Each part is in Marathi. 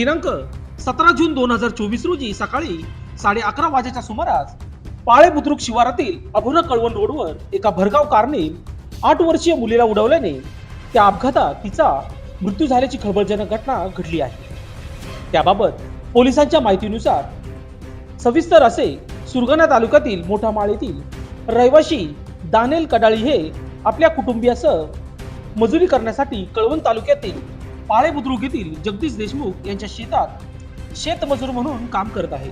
दिनांक सतरा जून दोन हजार चोवीस रोजी सकाळी साडे अकरा वाजेच्या सुमारास पाळे बुद्रुक शिवारातील अभुना कळवण रोडवर एका भरगाव कारने आठ वर्षीय मुलीला उडवल्याने त्या अपघातात तिचा मृत्यू झाल्याची खळबळजनक घटना घडली आहे. त्याबाबत पोलिसांच्या माहितीनुसार सविस्तर असे सुरगाणा तालुक्यातील मोठा माळ येथील रहिवाशी दानेल कडाळी हे आपल्या कुटुंबियासह मजुरी करण्यासाठी कळवण तालुक्यातील पाळे बुद्रुक येथील जगदीश देशमुख यांच्या शेतात शेतमजूर म्हणून काम करत आहे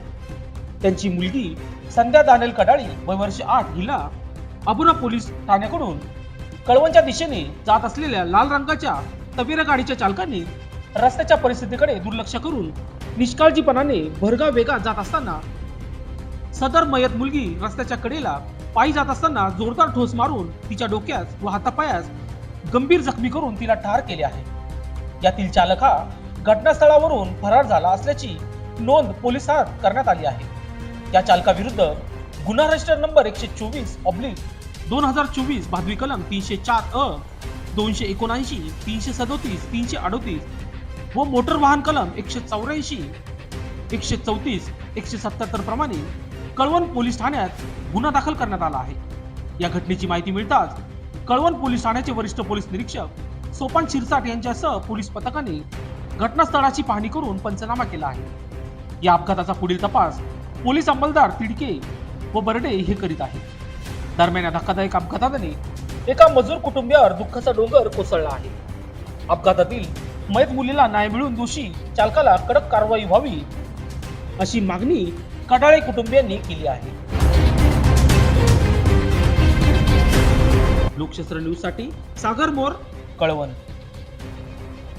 त्यांची मुलगी संध्या दानेल कडाळी वय वर्ष आठ हिला अबुरा पोलीस ठाण्याकडून कळवणच्या दिशेने जात असलेल्या लाल रंगाच्या तवेरा गाडीच्या चालकाने रस्त्याच्या परिस्थितीकडे दुर्लक्ष करून निष्काळजीपणाने भरगाव वेगात जात असताना सदर मयत मुलगी रस्त्याच्या कडेला पायी जात असताना जोरदार ठोस मारून तिच्या डोक्यास व हातापायास गंभीर जखमी करून तिला ठार केले आहे. यातील चालक हा घटनास्थळावरून फरार झाला असल्याची नोंद पोलिसात करण्यात आली आहे. या चालकाविरुद्ध गुन्हा रजिस्टर नंबर एकशे चोवीस ऑब्लिक दोन हजार चोवीस भादवी कलम तीनशे चार अ दोनशे एकोणऐंशी तीनशे सदोतीस तीनशे अडोतीस व मोटर वाहन कलम एकशे चौऱ्याऐंशी एकशे चौतीस एकशे सत्याहत्तर प्रमाणे कळवण पोलीस ठाण्यात गुन्हा दाखल करण्यात आला आहे. या घटनेची माहिती मिळताच कळवण पोलीस ठाण्याचे वरिष्ठ पोलीस निरीक्षक सोपान शिरसाट यांच्यासह पोलीस पथकाने घटनास्थळाची पाहणी करून पंचनामा केला आहे. या अपघाताचा पुढील तपास पोलीस अंमलदार तिडके व बर्डे हे करीत आहेत. दरम्यान या धक्कादायक अपघाताने एका मजूर कुटुंबियावर दुःखाचा डोंगर कोसळला आहे. अपघातातील मयत मुलीला न्याय मिळून दोषी चालकाला कडक कारवाई व्हावी अशी मागणी कडाळे कुटुंबियांनी केली आहे. लोकशास्त्र न्यूजसाठी सागर मोर कळवण.